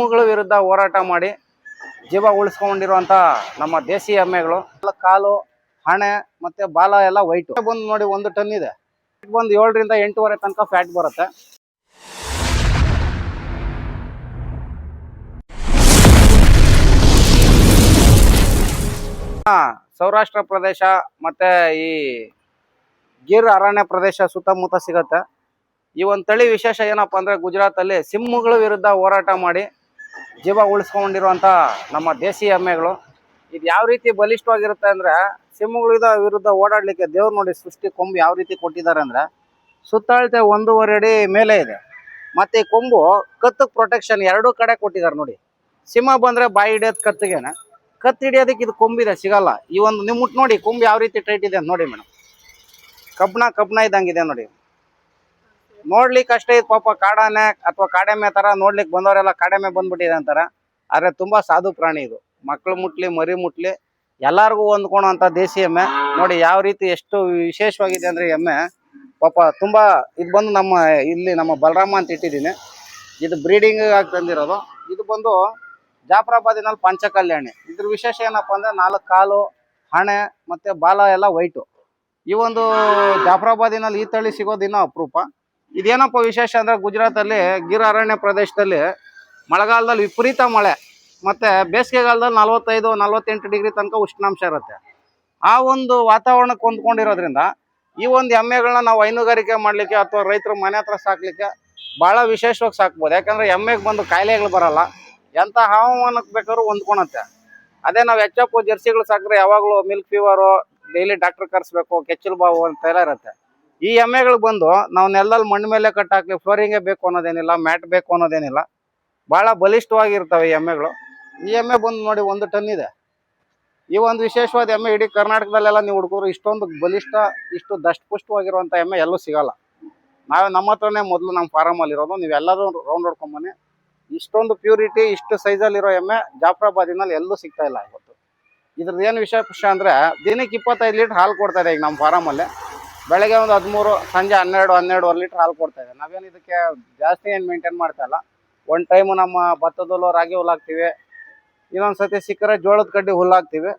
ಸಿಮ್ಮುಗಳ ವಿರುದ್ಧ ಹೋರಾಟ ಮಾಡಿ ಜೀವ ಉಳಿಸ್ಕೊಂಡಿರುವಂತ ನಮ್ಮ ದೇಸಿ ಎಮ್ಮೆಗಳು. ಎಲ್ಲ ಕಾಲು, ಹಣೆ ಮತ್ತೆ ಬಾಲ ಎಲ್ಲ ವೈಟ್. ಬಂದು ನೋಡಿ ಒಂದು ಟನ್ ಇದೆ. ಬಂದು ಏಳರಿಂದ ಎಂಟೂವರೆ ತನಕ ಫ್ಯಾಟ್ ಬರುತ್ತೆ. ಸೌರಾಷ್ಟ್ರ ಪ್ರದೇಶ ಮತ್ತೆ ಈ ಗಿರ್ ಅರಣ್ಯ ಪ್ರದೇಶ ಸುತ್ತಮುತ್ತ ಸಿಗತ್ತೆ. ಈ ಒಂದು ತಳಿ ವಿಶೇಷ ಏನಪ್ಪಾ ಅಂದ್ರೆ ಗುಜರಾತ್ ಅಲ್ಲಿ ಸಿಂಹಗಳ ವಿರುದ್ಧ ಹೋರಾಟ ಮಾಡಿ ಜೀವ ಉಳಿಸ್ಕೊಂಡಿರುವಂತ ನಮ್ಮ ದೇಸಿ ಎಮ್ಮೆಗಳು ಇದು ಯಾವ ರೀತಿ ಬಲಿಷ್ಠವಾಗಿರುತ್ತೆ ಅಂದ್ರೆ ಸಿಂಹಗಳಿದ ವಿರುದ್ಧ ಓಡಾಡ್ಲಿಕ್ಕೆ ದೇವ್ರು ನೋಡಿ ಸೃಷ್ಟಿ ಕೊಂಬು ಯಾವ ರೀತಿ ಕೊಟ್ಟಿದ್ದಾರೆ ಅಂದ್ರೆ ಸುತ್ತಳತೆ ಒಂದೂವರೆ ಅಡಿ ಮೇಲೆ ಇದೆ. ಮತ್ತೆ ಈ ಕೊಂಬು ಕತ್ತಕ್ಕೆ ಪ್ರೊಟೆಕ್ಷನ್ ಎರಡೂ ಕಡೆ ಕೊಟ್ಟಿದ್ದಾರೆ ನೋಡಿ. ಸಿಂಹ ಬಂದ್ರೆ ಬಾಯಿ ಹಿಡಿಯೋದು ಕತ್ತಿಗೆನೆ. ಕತ್ತಿ ಹಿಡಿಯೋದಕ್ಕೆ ಇದು ಕೊಂಬಿದೆ ಸಿಗಲ್ಲ. ಈ ಒಂದು ನಿಮ್ಮ ಮುಟ್ ನೋಡಿ ಕೊಂಬು ಯಾವ ರೀತಿ ಟೈಟ್ ಇದೆ ನೋಡಿ ಮೇಡಮ್. ಕಬ್ಣ ಕಬ್ಣ ಇದ್ದಂಗಿದೆ ನೋಡಿ. ನೋಡ್ಲಿಕ್ಕೆ ಅಷ್ಟೇ ಇದು ಪಾಪ ಕಾಡಾನೆ ಅಥವಾ ಕಾಡೆಮ್ಮೆ ತರ ನೋಡ್ಲಿಕ್ಕೆ ಬಂದವರೆಲ್ಲ ಕಾಡೆಮ್ಮೆ ಬಂದ್ಬಿಟ್ಟಿದೆ ಅಂತಾರ. ಆದ್ರೆ ತುಂಬಾ ಸಾಧು ಪ್ರಾಣಿ ಇದು. ಮಕ್ಳು ಮುಟ್ಲಿ, ಮರಿ ಮುಟ್ಲಿ, ಎಲ್ಲಾರ್ಗು ಹೊಂದ್ಕೊಳೋ ದೇಸಿ ಎಮ್ಮೆ. ನೋಡಿ ಯಾವ ರೀತಿ ಎಷ್ಟು ವಿಶೇಷವಾಗಿದೆ ಅಂದ್ರೆ ಎಮ್ಮೆ. ಪಾಪ ತುಂಬಾ ಇದು ಬಂದು ನಮ್ಮ ಇಲ್ಲಿ ನಮ್ಮ ಬಲರಾಮ ಅಂತ ಇಟ್ಟಿದ್ದೀನಿ. ಇದು ಬ್ರೀಡಿಂಗ್ ಆಗಿ ತಂದಿರೋದು. ಇದು ಬಂದು ಜಾಫರಾಬಾದಿನಲ್ಲಿ ಪಂಚಕಲ್ಯಾಣಿ. ಇದ್ರ ವಿಶೇಷ ಏನಪ್ಪಾ ಅಂದ್ರೆ ನಾಲ್ಕು ಕಾಲು, ಹಣೆ ಮತ್ತೆ ಬಾಲ ಎಲ್ಲ ವೈಟು. ಈ ಒಂದು ಜಾಫರಾಬಾದಿನಲ್ಲಿ ಈ ತಳಿ ಸಿಗೋದು ಇನ್ನೂ ಅಪರೂಪ. ಇದೇನಪ್ಪ ವಿಶೇಷ ಅಂದ್ರೆ ಗುಜರಾತಲ್ಲಿ ಗಿರ್ ಅರಣ್ಯ ಪ್ರದೇಶದಲ್ಲಿ ಮಳೆಗಾಲದಲ್ಲಿ ವಿಪರೀತ ಮಳೆ ಮತ್ತೆ ಬೇಸಿಗೆಗಾಲದಲ್ಲಿ ನಲವತ್ತೈದು, ನಲವತ್ತೆಂಟು ಡಿಗ್ರಿ ತನಕ ಉಷ್ಣಾಂಶ ಇರುತ್ತೆ. ಆ ಒಂದು ವಾತಾವರಣಕ್ಕೆ ಹೊಂದ್ಕೊಂಡಿರೋದ್ರಿಂದ ಈ ಒಂದು ಎಮ್ಮೆಗಳನ್ನ ನಾವು ಹೈನುಗಾರಿಕೆ ಮಾಡಲಿಕ್ಕೆ ಅಥವಾ ರೈತರು ಮನೆ ಹತ್ರ ಸಾಕಲಿಕ್ಕೆ ಬಹಳ ವಿಶೇಷವಾಗಿ ಸಾಕ್ಬೋದು. ಯಾಕಂದ್ರೆ ಎಮ್ಮೆಗೆ ಬಂದು ಕಾಯಿಲೆಗಳು ಬರಲ್ಲ. ಎಂತ ಹವಾಮಾನಕ್ಕೆ ಬೇಕಾದ್ರೂ ಹೊಂದ್ಕೊಳತ್ತೆ ಅದೇ ನಾವು ಹೆಚ್ಚಪ್ಪು ಜರ್ಸಿಗಳು ಸಾಕಿದ್ರೆ ಯಾವಾಗಲೂ ಮಿಲ್ಕ್ ಫೀವರು, ಡೈಲಿ ಡಾಕ್ಟರ್ ಕರೆಸ್ಬೇಕು, ಕೆಚ್ಚಲು ಬಾವು ಅಂತ ಎಲ್ಲ ಇರುತ್ತೆ. ಈ ಎಮ್ಮೆಗಳು ಬಂದು ನಾವು ನೆಲದಲ್ಲಿ ಮಣ್ಣು ಮೇಲೆ ಕಟ್ ಹಾಕ್ಲಿ ಫ್ಲೋರಿಂಗೇ ಬೇಕು ಅನ್ನೋದೇನಿಲ್ಲ, ಮ್ಯಾಟ್ ಬೇಕು ಅನ್ನೋದೇನಿಲ್ಲ, ಬಹಳ ಬಲಿಷ್ಠವಾಗಿರ್ತವೆ ಈ ಎಮ್ಮೆಗಳು. ಈ ಎಮ್ಮೆ ಬಂದು ನೋಡಿ ಒಂದು ಟನ್ ಇದೆ. ಈ ಒಂದು ವಿಶೇಷವಾದ ಎಮ್ಮೆ ಇಡೀ ಕರ್ನಾಟಕದಲ್ಲೆಲ್ಲ ನೀವು ಹುಡುಗರು ಇಷ್ಟೊಂದು ಬಲಿಷ್ಠ, ಇಷ್ಟು ದಷ್ಟಪುಷ್ಟವಾಗಿರುವಂಥ ಎಮ್ಮೆ ಎಲ್ಲೂ ಸಿಗಲ್ಲ. ನಾವು ನಮ್ಮ ಹತ್ರನೇ ಮೊದಲು ನಮ್ಮ ಫಾರಮಲ್ಲಿ ಇರೋದು ನೀವೆಲ್ಲರೂ ರೌಂಡ್ ಹೊಡ್ಕೊಂಬನ್ನಿ ಇಷ್ಟೊಂದು ಪ್ಯೂರಿಟಿ ಇಷ್ಟು ಸೈಜಲ್ಲಿರೋ ಎಮ್ಮೆ ಜಾಫ್ರಾಬಾದಿನಲ್ಲಿ ಎಲ್ಲೂ ಸಿಗ್ತಾ ಇಲ್ಲ ಇವತ್ತು. ಇದ್ರದ್ದು ಏನು ವಿಶೇಷ ಅಂದರೆ ದಿನಕ್ಕೆ ಇಪ್ಪತ್ತೈದು ಲೀಟ್ರ್ ಹಾಲು ಕೊಡ್ತಾ ಇದೆ ಈಗ ನಮ್ಮ ಫಾರಮಲ್ಲಿ. ಬೆಳಗ್ಗೆ ಒಂದು ಹದಿಮೂರು, ಸಂಜೆ ಹನ್ನೆರಡು, ಹನ್ನೆರಡುವರೆ ಲೀಟ್ರ್ ಹಾಲು ಕೊಡ್ತಾ ಇದೆ ನಾವೇನು ಇದಕ್ಕೆ ಜಾಸ್ತಿ ಏನು ಮೇಂಟೈನ್ ಮಾಡ್ತಾ ಇಲ್ಲ. ಒಂದು ಟೈಮು ನಮ್ಮ ಭತ್ತದ ಹುಲ್ಲು ರಾಗಿ ಹುಲ್ಲು ಹಾಕ್ತೀವಿ. ಇನ್ನೊಂದು ಸತಿ ಸಿಕ್ಕರೆ ಜೋಳದ ಕಡ್ಡಿ ಹುಲ್ಲು ಹಾಕ್ತೀವಿ.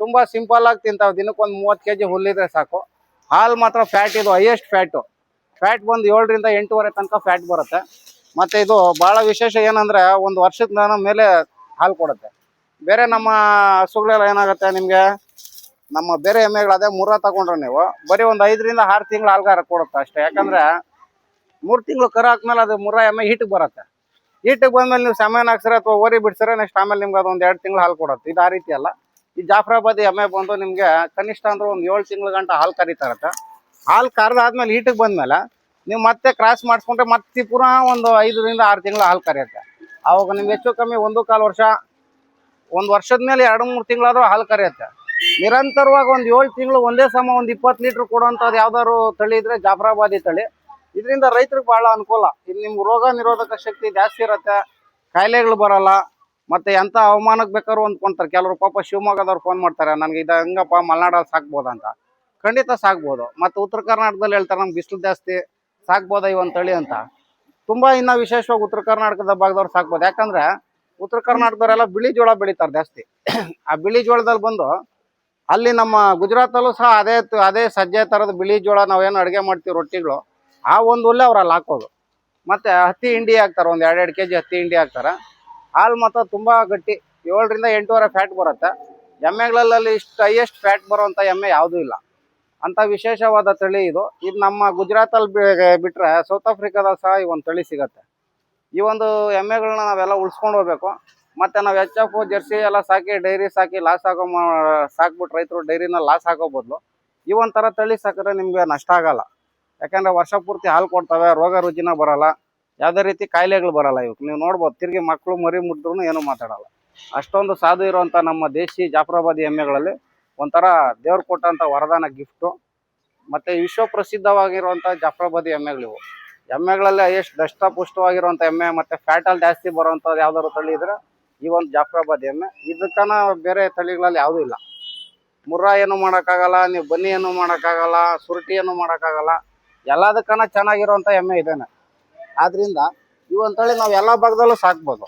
ತುಂಬ ಸಿಂಪಲ್ ಆಗಿ ತಿಂತಾವೆ. ದಿನಕ್ಕೆ ಒಂದು ಮೂವತ್ತು ಕೆ ಜಿ ಹುಲ್ಲಿದ್ರೆ ಸಾಕು. ಹಾಲು ಮಾತ್ರ ಫ್ಯಾಟ್ ಇದು ಹೈಯೆಸ್ಟ್ ಫ್ಯಾಟು ಫ್ಯಾಟ್ ಬಂದು ಏಳರಿಂದ ಎಂಟೂವರೆ ತನಕ ಫ್ಯಾಟ್ ಬರುತ್ತೆ. ಮತ್ತು ಇದು ಭಾಳ ವಿಶೇಷ ಏನಂದರೆ ಒಂದು ವರ್ಷದ ಮೇಲೆ ಹಾಲು ಕೊಡುತ್ತೆ. ಬೇರೆ ನಮ್ಮ ಹಸುಗಳೆಲ್ಲ ಏನಾಗುತ್ತೆ ನಿಮಗೆ? ನಮ್ಮ ಬೇರೆ ಎಮ್ಮೆಗಳು ಅದೇ ಮೂರ ತಗೊಂಡ್ರೆ ನೀವು. ಬರೀ ಒಂದು ಐದರಿಂದ ಆರು ತಿಂಗಳು ಆಲ್ಗಾರ ಕೊಡುತ್ತೆ ಅಷ್ಟೇ. ಯಾಕಂದ್ರೆ ಮೂರು ತಿಂಗಳು ಕರ ಹಾಕ್ಮೇಲೆ ಅದು ಮೂರ ಎಮ್ಮೆ ಹೀಟಿಗೆ ಬರುತ್ತೆ. ಹಿಟ್ಟಿಗೆ ಬಂದ್ಮೇಲೆ ನೀವು ಸಮಯನ ಹಾಕ್ಸಿರ ಅಥವಾ ಓರಿ ಬಿಡ್ಸಿರ ನೆಕ್ಸ್ಟ್ ಆಮೇಲೆ ನಿಮ್ಗೆ ಅದು ಒಂದು ಎರಡು ತಿಂಗಳು ಹಾಲು ಕೊಡುತ್ತೆ. ಇದು ಆ ರೀತಿ ಅಲ್ಲ. ಈ ಜಾಫ್ರಾಬಾದಿ ಎಮ್ಮೆ ಬಂದು ನಿಮಗೆ ಕನಿಷ್ಠ ಅಂದ್ರೆ ಒಂದು ಏಳು ತಿಂಗಳ ಗಂಟ ಹಾಲು ಕರಿತಾರತ್ತೆ ಹಾಲು ಕರೆದಾದ್ಮೇಲೆ ಹಿಟ್ಟಿಗೆ ಬಂದ್ಮೇಲೆ ನೀವು ಮತ್ತೆ ಕ್ರಾಸ್ ಮಾಡಿಸ್ಕೊಂಡ್ರೆ ಮತ್ತೆ ಪುನಃ ಒಂದು ಐದರಿಂದ ಆರು ತಿಂಗಳು ಹಾಲು ಕರೆಯುತ್ತೆ. ಅವಾಗ ನಿಮ್ಗೆ ಹೆಚ್ಚು ಕಮ್ಮಿ ಒಂದು ಕಾಲು ವರ್ಷ, ಒಂದು ವರ್ಷದ ಮೇಲೆ ಎರಡು ಮೂರು ತಿಂಗಳಾದ್ರೂ ಹಾಲು ಕರೆಯುತ್ತೆ. ನಿರಂತರವಾಗಿ ಒಂದು ಏಳು ತಿಂಗಳು ಒಂದೇ ಸಮ ಒಂದು ಇಪ್ಪತ್ತು ಲೀಟ್ರ್ ಕೊಡುವಂಥದ್ದು ಯಾವ್ದಾದ್ರು ತಳಿ ಇದ್ರೆ ಜಾಫರಾಬಾದಿ ತಳಿ. ಇದರಿಂದ ರೈತರಿಗೆ ಬಹಳ ಅನುಕೂಲ. ಇಲ್ಲಿ ನಿಮ್ಗೆ ರೋಗ ನಿರೋಧಕ ಶಕ್ತಿ ಜಾಸ್ತಿ ಇರುತ್ತೆ, ಕಾಯಿಲೆಗಳು ಬರಲ್ಲ, ಮತ್ತೆ ಎಂತ ಹವಾಮಾನಕ್ಕೆ ಬೇಕಾದ್ರೂ ಅಂದ್ಕೊಂತಾರೆ ಕೆಲವರು ಪಾಪ ಶಿವಮೊಗ್ಗದವ್ರು ಫೋನ್ ಮಾಡ್ತಾರೆ, ನನಗೆ ಇದು ಹಂಗಪ್ಪ ಮಲೆನಾಡಲ್ಲಿ ಸಾಕ್ಬೋದಂತ ಖಂಡಿತ ಸಾಕ್ಬೋದು. ಮತ್ತು ಉತ್ತರ ಕರ್ನಾಟಕದಲ್ಲಿ ಹೇಳ್ತಾರೆ, ನಮ್ಗೆ ಬಿಸಿಲು ಜಾಸ್ತಿ, ಸಾಕ್ಬೋದ ಈ ಒಂದು ತಳಿ? ಅಂತ. ತುಂಬಾ ಇನ್ನ ವಿಶೇಷವಾಗಿ ಉತ್ತರ ಕರ್ನಾಟಕದ ಭಾಗದವ್ರು ಸಾಕ್ಬೋದು. ಯಾಕಂದ್ರೆ ಉತ್ತರ ಕರ್ನಾಟಕದವರೆಲ್ಲ ಬಿಳಿ ಜೋಳ ಬೆಳಿತಾರೆ ಜಾಸ್ತಿ. ಆ ಬಿಳಿ ಜೋಳದಲ್ಲಿ ಬಂದು ಅಲ್ಲಿ ನಮ್ಮ ಗುಜರಾತಲ್ಲೂ ಸಹ ಅದೇ ಅದೇ ಸಜ್ಜೆ ಥರದ ಬಿಳಿ ಜೋಳ ನಾವೇನು ಅಡುಗೆ ಮಾಡ್ತೀವಿ ರೊಟ್ಟಿಗಳು, ಆ ಒಂದು ಹುಲ್ಲೇ ಅವ್ರು ಅಲ್ಲಿ ಹಾಕೋದು. ಮತ್ತೆ ಹತ್ತಿ ಹಿಂಡಿ ಹಾಕ್ತಾರೆ, ಒಂದು ಎರಡೆರಡು ಕೆ ಜಿ ಹತ್ತಿ ಹಿಂಡಿ ಹಾಕ್ತಾರೆ. ಹಾಲು ಮಾತ್ರ ತುಂಬಾ ಗಟ್ಟಿ, ಏಳರಿಂದ ಎಂಟೂವರೆ ಫ್ಯಾಟ್ ಬರುತ್ತೆ. ಎಮ್ಮೆಗಳಲ್ಲಿ ಇಷ್ಟು ಹೈಯೆಸ್ಟ್ ಫ್ಯಾಟ್ ಬರುವಂಥ ಎಮ್ಮೆ ಯಾವುದೂ ಇಲ್ಲ. ಅಂತ ವಿಶೇಷವಾದ ತಳಿ ಇದು. ಇದು ನಮ್ಮ ಗುಜರಾತಲ್ಲಿ ಬಿಟ್ಟರೆ ಸೌತ್ ಆಫ್ರಿಕಾದಲ್ಲಿ ಸಹ ಈ ಒಂದು ತಳಿ ಸಿಗತ್ತೆ. ಈ ಒಂದು ಎಮ್ಮೆಗಳನ್ನ ನಾವೆಲ್ಲ ಉಳಿಸ್ಕೊಂಡು ಹೋಗ್ಬೇಕು. ಮತ್ತೆ ನಾವು ಎಚ್ ಎಫ್ ಜರ್ಸಿ ಎಲ್ಲ ಸಾಕಿ ಡೈರಿ ಸಾಕಿ ಲಾಸ್ ಮಾ- ಸಾಕ್ಬಿಟ್ಟು ರೈತರು ಡೈರಿನ ಲಾಸ್ ಆಗೋ ಬದಲು ಈ ಒಂಥರ ತಳಿ ಸಾಕಿದ್ರೆ ನಿಮಗೆ ನಷ್ಟ ಆಗಲ್ಲ. ಯಾಕಂದ್ರೆ ವರ್ಷ ಪೂರ್ತಿ ಹಾಲು ಕೊಡ್ತವೆ, ರೋಗ ರುಜಿನ ಬರಲ್ಲ, ಯಾವುದೇ ರೀತಿ ಕಾಯಿಲೆಗಳು ಬರಲ್ಲ ಇವಕ್ಕೆ ನೀವು ನೋಡ್ಬೋದು, ತಿರುಗಿ ಮಕ್ಕಳು ಮರಿ ಮುಟ್ಟಿದ್ರು ಏನು ಮಾತಾಡಲ್ಲ. ಅಷ್ಟೊಂದು ಸಾಧು ಇರುವಂಥ ನಮ್ಮ ದೇಶಿ ಜಾಫ್ರಾಬಾದಿ ಎಮ್ಮೆಗಳಲ್ಲಿ ಒಂಥರ ದೇವ್ರು ಕೊಟ್ಟಂಥ ವರದಾನ ಗಿಫ್ಟು. ಮತ್ತು ವಿಶ್ವ ಪ್ರಸಿದ್ಧವಾಗಿರುವಂಥ ಜಾಫ್ರಾಬಾದಿ ಎಮ್ಮೆಗಳಿವು. ಎಮ್ಮೆಗಳಲ್ಲಿ ಎಷ್ಟು ದಷ್ಟಪುಷ್ಟವಾಗಿರುವಂಥ ಎಮ್ಮೆ, ಮತ್ತು ಫ್ಯಾಟಲ್ಲಿ ಜಾಸ್ತಿ ಬರುವಂಥದ್ದು ಯಾವ್ದಾದ್ರು ತಳಿ ಈ ಒಂದು ಜಾಫ್ರಾಬಾದಿ ಎಮ್ಮೆ ಇದಕ್ಕನ ಬೇರೆ ತಳಿಗಳಲ್ಲಿ ಯಾವುದೂ ಇಲ್ಲ. ಮುರ್ರಾ ಏನು ಮಾಡೋಕ್ಕಾಗಲ್ಲ, ನೀವು ಬನ್ನಿ ಏನು ಮಾಡೋಕ್ಕಾಗಲ್ಲ, ಸುರುಟಿ ಏನು ಮಾಡೋಕ್ಕಾಗಲ್ಲ. ಎಲ್ಲದಕ್ಕನ ಚೆನ್ನಾಗಿರುವಂಥ ಎಮ್ಮೆ ಇದೇನೆ. ಆದ್ರಿಂದ ಈ ಒಂದು ತಳಿ ನಾವು ಎಲ್ಲ ಭಾಗದಲ್ಲೂ ಸಾಕ್ಬೋದು.